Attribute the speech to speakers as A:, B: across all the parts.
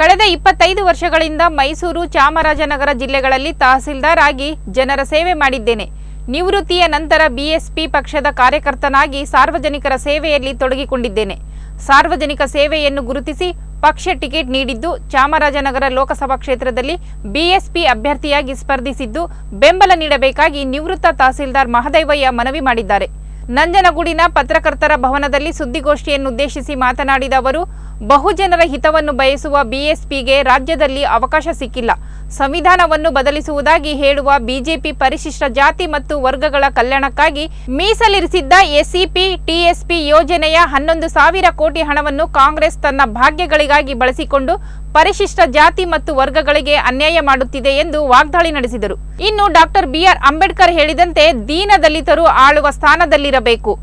A: ಕಳೆದ ಇಪ್ಪತ್ತೈದು ವರ್ಷಗಳಿಂದ ಮೈಸೂರು ಚಾಮರಾಜನಗರ ಜಿಲ್ಲೆಗಳಲ್ಲಿ ತಹಸೀಲ್ದಾರ್ ಆಗಿ ಜನರ ಸೇವೆ ಮಾಡಿದ್ದೇನೆ. ನಿವೃತ್ತಿಯ ನಂತರ ಬಿಎಸ್ಪಿ ಪಕ್ಷದ ಕಾರ್ಯಕರ್ತನಾಗಿ ಸಾರ್ವಜನಿಕರ ಸೇವೆಯಲ್ಲಿ ತೊಡಗಿಕೊಂಡಿದ್ದೇನೆ. ಸಾರ್ವಜನಿಕ ಸೇವೆಯನ್ನು ಗುರುತಿಸಿ ಪಕ್ಷ ಟಿಕೆಟ್ ನೀಡಿದ್ದು ಚಾಮರಾಜನಗರ ಲೋಕಸಭಾ ಕ್ಷೇತ್ರದಲ್ಲಿ ಬಿಎಸ್ಪಿ ಅಭ್ಯರ್ಥಿಯಾಗಿ ಸ್ಪರ್ಧಿಸಿದ್ದು ಬೆಂಬಲ ನೀಡಬೇಕಾಗಿ ನಿವೃತ್ತ ತಹಸೀಲ್ದಾರ್ ಮಹದೇವಯ್ಯ ಮನವಿ ಮಾಡಿದ್ದಾರೆ. ನಂಜನಗೂಡಿನ ಪತ್ರಕರ್ತರ ಭವನದಲ್ಲಿ ಸುದ್ದಿಗೋಷ್ಠಿಯನ್ನುದ್ದೇಶಿಸಿ ಮಾತನಾಡಿದ ಅವರು ಬಹುಜನರ ಹಿತವನ್ನು ಬಯಸುವ ಬಿಎಸ್ಪಿಗೆ ರಾಜ್ಯದಲ್ಲಿ ಅವಕಾಶ ಸಿಕ್ಕಿಲ್ಲ. ಸಂವಿಧಾನವನ್ನು ಬದಲಿಸುವುದಾಗಿ ಹೇಳುವ ಬಿಜೆಪಿ ಪರಿಶಿಷ್ಟ ಜಾತಿ ಮತ್ತು ವರ್ಗಗಳ ಕಲ್ಯಾಣಕ್ಕಾಗಿ ಮೀಸಲಿರಿಸಿದ್ದ ಎಸ್ಸಿಪಿ, ಟಿಎಸ್ಪಿ ಯೋಜನೆಯ ಹನ್ನೊಂದು ಸಾವಿರ ಕೋಟಿ ಹಣವನ್ನು ಕಾಂಗ್ರೆಸ್ ತನ್ನ ಭಾಗ್ಯಗಳಿಗಾಗಿ ಬಳಸಿಕೊಂಡು ಪರಿಶಿಷ್ಟ ಜಾತಿ ಮತ್ತು ವರ್ಗಗಳಿಗೆ ಅನ್ಯಾಯ ಮಾಡುತ್ತಿದೆ ಎಂದು ವಾಗ್ದಾಳಿ ನಡೆಸಿದರು. ಇನ್ನು ಡಾಕ್ಟರ್ ಬಿಆರ್ ಅಂಬೇಡ್ಕರ್ ಹೇಳಿದಂತೆ ದೀನ ದಲಿತರು ಆಳುವ ಸ್ಥಾನದಲ್ಲಿರಬೇಕು.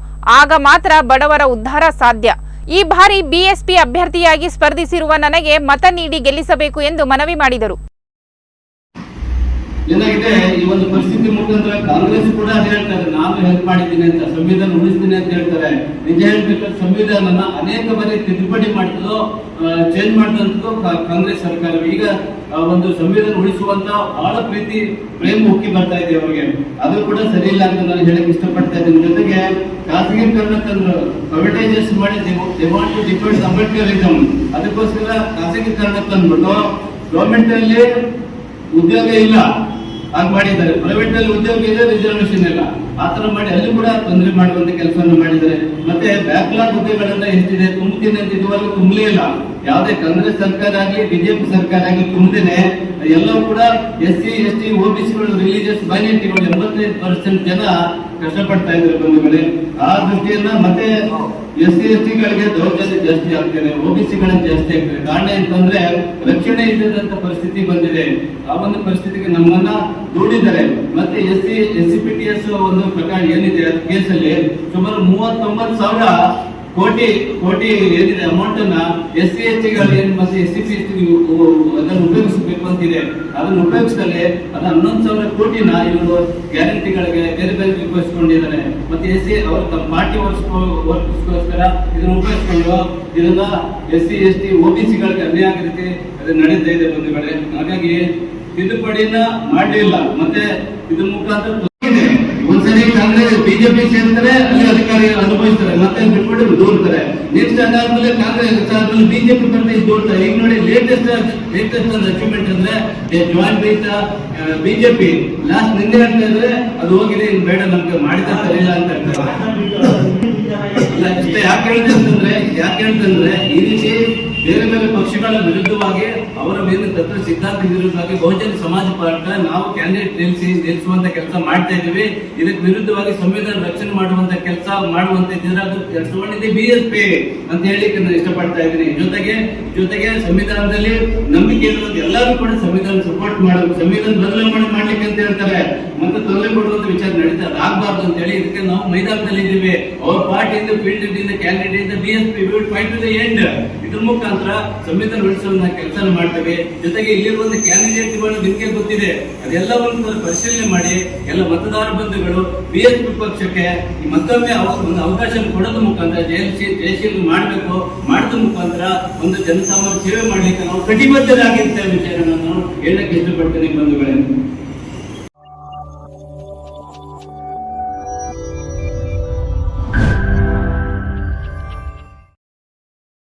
A: ಆಗ ಮಾತ್ರ ಬಡವರ ಉದ್ಧಾರ ಸಾಧ್ಯ. ಈ ಬಾರಿ ಬಿಎಸ್ಪಿ ಅಭ್ಯರ್ಥಿಯಾಗಿ ಸ್ಪರ್ಧಿಸಿರುವ ನನಗೆ ಮತ ನೀಡಿ ಗೆಲ್ಲಿಸಬೇಕು ಎಂದು ಮನವಿ ಮಾಡಿದರು.
B: ಏನಾಗಿದೆ? ಈ ಒಂದು ಪರಿಸ್ಥಿತಿ ಮುಖಾಂತರ ಕಾಂಗ್ರೆಸ್ ಕೂಡ ಹೇಳ್ತಾರೆ, ನಾನು ಹೆಲ್ಪ್ ಮಾಡಿದ್ದೀನಿ ಅಂತ, ಸಂವಿಧಾನ ಉಳಿಸ್ತೀನಿ ಅಂತ ಹೇಳ್ತಾರೆ. ನಿಜ ಹೇಳ್ಬೇಕಾದ್ರೆ ಸಂವಿಧಾನನ ಅನೇಕ ಬಾರಿ ತಿದ್ದುಪಡಿ ಮಾಡ್ತದೋ ಚೇಂಜ್ ಮಾಡಿದಂತದ್ದು ಕಾಂಗ್ರೆಸ್ ಸರ್ಕಾರ ಈಗ ಒಂದು ಸಂವಿಧಾನ ಉಳಿಸುವಂತ ಬಹಳ ಪ್ರೀತಿ, ಪ್ರೇಮ ಉಕ್ಕಿ ಬರ್ತಾ ಇದೆ ಅವರಿಗೆ. ಅದು ಕೂಡ ಸರಿ ಇಲ್ಲ ಅಂತ ನಾನು ಹೇಳಕ್ ಇಷ್ಟಪಡ್ತಾ ಇದ್ದೀನಿ. ಜೊತೆಗೆ ಖಾಸಗೀಕರಣ ತಂದ್ರು ಪ್ರೈವೇಟೈಸೇಷನ್ ಮಾಡಿ ವಾಂಟ್ ಟು ಡಿಪೆಂಡ್ ಅಂಬೇಡ್ಕರಿಸಮ್ ಅದಕ್ಕೋಸ್ಕರ ಖಾಸಗಿ ತಂದ್ಬಿಟ್ಟು ಗೌರ್ಮೆಂಟ್ ಅಲ್ಲಿ ಉದ್ಯೋಗ ಇಲ್ಲ. ಹಾಗೆ ಮಾಡಿದ್ದಾರೆ. ಪ್ರೈವೇಟ್ನಲ್ಲಿ ಉದ್ಯೋಗ ಇದೆ ರಿಸರ್ವೇಶನ್ ಇಲ್ಲ. ಆ ತರ ಮಾಡಿ ಅಲ್ಲಿ ಕೂಡ ತೊಂದರೆ ಮಾಡುವಂತ ಕೆಲಸವನ್ನು ಮಾಡಿದ್ದಾರೆ. ಮತ್ತೆ ಬ್ಯಾಕ್ಲಾಗ್ ಹುದ್ದೆಗಳನ್ನ ಎಷ್ಟಿದೆ? ತುಂಬುತ್ತೀನಿ ಅಂತ ಇದುವರೆಗೂ ತುಂಬಲೇ ಇಲ್ಲ. ಯಾವುದೇ ಕಾಂಗ್ರೆಸ್ ಸರ್ಕಾರ ಆಗಲಿ, ಬಿಜೆಪಿ ಸರ್ಕಾರ ಆಗಲಿ ತುಂಬದೇನೆ ಎಲ್ಲರೂ ಕೂಡ ಎಸ್ ಸಿ, ಎಸ್ ಟಿ ಓಬಿಸಿಗಳು ರಿಲಿಜಿಯಸ್ ಮೈನಾರಿಟಿಗಳು ಎಂಬತ್ತೈದು ಪರ್ಸೆಂಟ್ ಜನ ಕಷ್ಟಪಡ್ತಾ ಇದ್ದಾರೆ ಬಂಧುಗಳೇ. ಆ ದೃಷ್ಟಿಯನ್ನ ಮತ್ತೆ ಎಸ್ ಸಿ, ಎಸ್ ಟಿಗಳಿಗೆ ದೌರ್ಜನ್ಯ ಜಾಸ್ತಿ ಆಗ್ತದೆ ಸಿಗಳ ಜಾಸ್ತಿ ಆಗ್ತದೆ ಕಾರಣ ಅಂತಂದ್ರೆ ರಕ್ಷಣೆ ಇಲ್ಲದಂತ ಪರಿಸ್ಥಿತಿ ಬಂದಿದೆ. ಆ ಒಂದು ಪರಿಸ್ಥಿತಿಗೆ ನಮ್ಮನ್ನ ದೂಡಿದ್ದಾರೆ. ಮತ್ತೆ S C S C P T S ಒಂದು ಪ್ರಕಾರ ಏನಿದೆ ಕೇಸಲ್ಲಿ ಸುಮಾರು ಮೂವತ್ತೊಂಬತ್ತು ಸಾವಿರ ಕೋಟಿ ಕೋಟಿ ಏನಿದೆ ಅಮೌಂಟ್ ಅನ್ನ ಎಸ್ ಸಿ ಏನು ಮತ್ತೆ ಎಸ್ ಸಿ ಪಿ ಎಸ್ ಅದನ್ನು ಉಪಯೋಗಿಸಬೇಕು ಅಂತಿದೆ. ಅದನ್ನು ಉಪಯೋಗಿಸದೆ ಅದು ಹನ್ನೊಂದು ಸಾವಿರ ಕೋಟಿನ ಇವರು ಗ್ಯಾರಂಟಿಗಳಿಗೆ ಬೇರೆ ಬೇರೆ ಉಪಯೋಗಿಸ್ಕೊಂಡಿದ್ದಾರೆ ಮತ್ತೆ ಎಸ್ ಸಿ, ಅವರು ತಮ್ಮ ಪಾರ್ಟಿ ವರ್ಕ್ಸ್ಗೋಸ್ಕರ ಇದನ್ನು ಉಪಯೋಗಿಸ್ಕೊಂಡು ಇದನ್ನ S C S T O B ಸಿಗಳಿಗೆ ಅನ್ಯಾಯ ಆಗೋ ಅದು ನಡೀತಾ ಇದೆ ಹಾಗಾಗಿ ತಿದ್ದುಪಡಿನ ಮಾಡಲಿಲ್ಲ. ಮತ್ತೆ ಇದ್ರ ಮುಖಾಂತರ ಬಿಜೆಪಿ ಸೇರ್ತಾರೆ ಅಲ್ಲಿ ಅಧಿಕಾರಿ ಅನುಭವಿಸ್ತಾರೆ, ಮತ್ತೆ ಬಿಟ್ಬಿಟ್ಟು ದೂರ್ತಾರೆ ನೆಕ್ಸ್ಟ್ ಅದಾದ್ಮೇಲೆ ಕಾಂಗ್ರೆಸ್ ಆದ್ಮೇಲೆ ಬಿಜೆಪಿ ಬರ್ತಾ ಇದು ದೂರ್ತಾರೆ ಈಗ ನೋಡಿ ಲೇಟೆಸ್ಟ್ ಲೇಟೆಸ್ಟ್ ಒಂದು ಅಚೀವ್ಮೆಂಟ್ ಅಂದ್ರೆ ಜಾಯಿನ್ ವಿತ್ ಬಿಜೆಪಿ. ಲಾಸ್ಟ್ ನಿನ್ನೆ ಅಂತ ಇದ್ರೆ, ಅದು ಹೋಗಿದೆ, ಇನ್ ಬೇಡ ನಮ್ಗೆ ಮಾಡಿದ ಅಂತ ಹೇಳ್ತಾರೆ. ಯಾಕೆ ಹೇಳ್ತಂದ್ರೆ ಯಾಕೆ ಹೇಳ್ತಂದ್ರೆ ಈ ರೀತಿ ಬೇರೆ ಬೇರೆ ಪಕ್ಷಗಳ ವಿರುದ್ಧವಾಗಿ ಅವರ ಮೇಲೆ ತತ್ವ ಸಿದ್ಧಾಂತ ವಿರುದ್ಧವಾಗಿ ಬಹುಜನ ಸಮಾಜ ಪಾರ್ಟ ನಾವು ಕ್ಯಾಂಡಿಡೇಟ್ ನಿಲ್ಲಿಸಿ ನಿಲ್ಲಿಸುವಂತ ಕೆಲಸ ಮಾಡ್ತಾ ಇದ್ದೀವಿ. ಇದಕ್ಕೆ ವಿರುದ್ಧವಾಗಿ ಸಂವಿಧಾನ ರಕ್ಷಣೆ ಮಾಡುವಂತ ಕೆಲಸ ಮಾಡುವಂತ ಇದ್ರೆ ಅದು ತಗೊಂಡಿದೆ ಬಿ ಎಸ್ ಪಿ ಅಂತ ಹೇಳಿ ನಾನು ಇಷ್ಟಪಡ್ತಾ ಇದ್ದೀನಿ. ಜೊತೆಗೆ ಜೊತೆಗೆ ಸಂವಿಧಾನದಲ್ಲಿ ನಂಬಿಕೆ ಇರುವಂತ ಎಲ್ಲರೂ ಕೂಡ ಸಂವಿಧಾನ ಸಪೋರ್ಟ್ ಮಾಡಬೇಕು ಸಂವಿಧಾನ ಬದಲಾವಣೆ ಮಾಡ್ಲಿಕ್ಕೆ ಅಂತ ಹೇಳ್ತಾರೆ. ಮತ್ತೆ ತೊಂದರೆ ಕೊಡುವಂತ ವಿಚಾರ ನಡೀತಾ ಆಗ್ಬಾರ್ದು ಅಂತ ಹೇಳಿ ಇದಕ್ಕೆ ನಾವು ಮೈದಾನದಲ್ಲಿ ಇದ್ದೀವಿ. ಅವ್ರ ಪಾರ್ಟಿಯಿಂದ ಫೀಲ್ಡ್ ಇಂದ ಕ್ಯಾಂಡಿಡೇಟ್ ಇಂದ B S P will fight to the end ಇದ್ರ ಮುಖಾಂತರ ಸಂವಿಧಾನ ಉಳಿಸಲು ಕೆಲಸ ಮಾಡ್ತೇವೆ. ಜೊತೆಗೆ ಇಲ್ಲಿರುವಂತ ಕ್ಯಾಂಡಿಡೇಟ್ಗಳು ನಿಮಗೆ ಗೊತ್ತಿದೆ. ಅದೆಲ್ಲವನ್ನು ಪರಿಶೀಲನೆ ಮಾಡಿ. ಎಲ್ಲ ಮತದಾರ ಬಂಧುಗಳು ಬಿ ಎಸ್ ಪಿ ಪಕ್ಷಕ್ಕೆ ಮತ್ತೊಮ್ಮೆ ಒಂದು ಅವಕಾಶ ಕೊಡೋದ್ರ ಮುಖಾಂತರ ಜಯಶೀ ಜಯಶೀಲ ಮಾಡಬೇಕು. ಮಾಡಿದ ಮುಖಾಂತರ ಒಂದು ಜನಸಾಮಾನ್ಯ ಸೇವೆ ಮಾಡಲಿಕ್ಕೆ ನಾವು ಕಟಿಬದ್ಧರಾಗಿರ್ತೇವೆ ವಿಷಯ ನಾನು ಹೇಳಕ್ಕೆ ಇಷ್ಟಪಡ್ತೇನೆ ಬಂಧುಗಳೇ.